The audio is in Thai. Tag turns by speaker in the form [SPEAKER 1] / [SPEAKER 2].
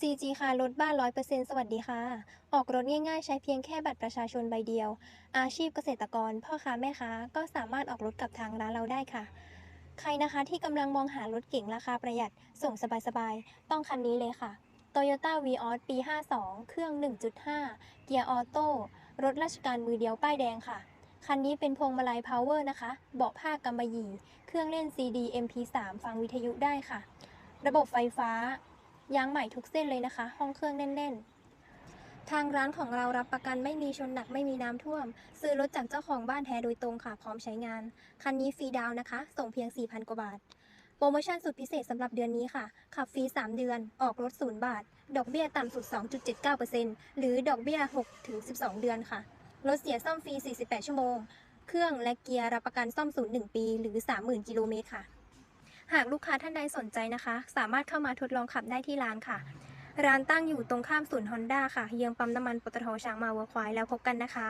[SPEAKER 1] CG ค่ะรถบ้าน 100%สวัสดีค่ะ ออกรถง่ายๆ ใช้เพียงแค่บัตรประชาชนใบเดียว อาชีพเกษตรกร พ่อค้าแม่ค้า ก็สามารถออกรถกับทางร้านเราได้ค่ะ ใครนะคะที่กำลังมองหารถเก๋งราคาประหยัด ส่งสบายๆ ต้องคันนี้เลยค่ะ Toyota Vios ปี 52 เครื่อง 1.5 เกียร์ออโต้รถราชการมือเดียวป้ายแดงค่ะ คันนี้เป็นพวงมาลัย Power นะคะ เบาะผ้ากำมะหยี่ เครื่องเล่น CD MP3 ฟังวิทยุได้ค่ะ ระบบไฟฟ้า ยางใหม่ทุกเส้นเลยนะคะ ห้องเครื่องแน่นๆ ทางร้านของเรารับประกันไม่มีชนหนักไม่มีน้ำท่วม ซื้อรถจากเจ้าของบ้านแท้โดยตรงค่ะ พร้อมใช้งาน คันนี้ฟรีดาวน์นะคะ ส่งเพียง 4,000 กว่าบาท โปรโมชั่นสุดพิเศษสำหรับเดือนนี้ค่ะ ขับฟรี 3 เดือน ออกรถ 0 บาท ดอกเบี้ยต่ำสุด 2.79%หรือดอกเบี้ย 6-12 เดือนค่ะ รถเสียซ่อมฟรี 48 ชั่วโมง เครื่องและเกียร์รับประกันซ่อมศูนย์1ปี หรือ 30,000 กิโลเมตรค่ะ หากลูกค้าท่านใดสนใจนะคะ สามารถเข้ามาทดลองขับได้ที่ร้านค่ะ ร้านตั้งอยู่ตรงข้ามศูนย์ฮอนด้าค่ะ เยื้องปั๊มน้ำมันปตทช้างมาวัวควายแล้วพบกันนะคะ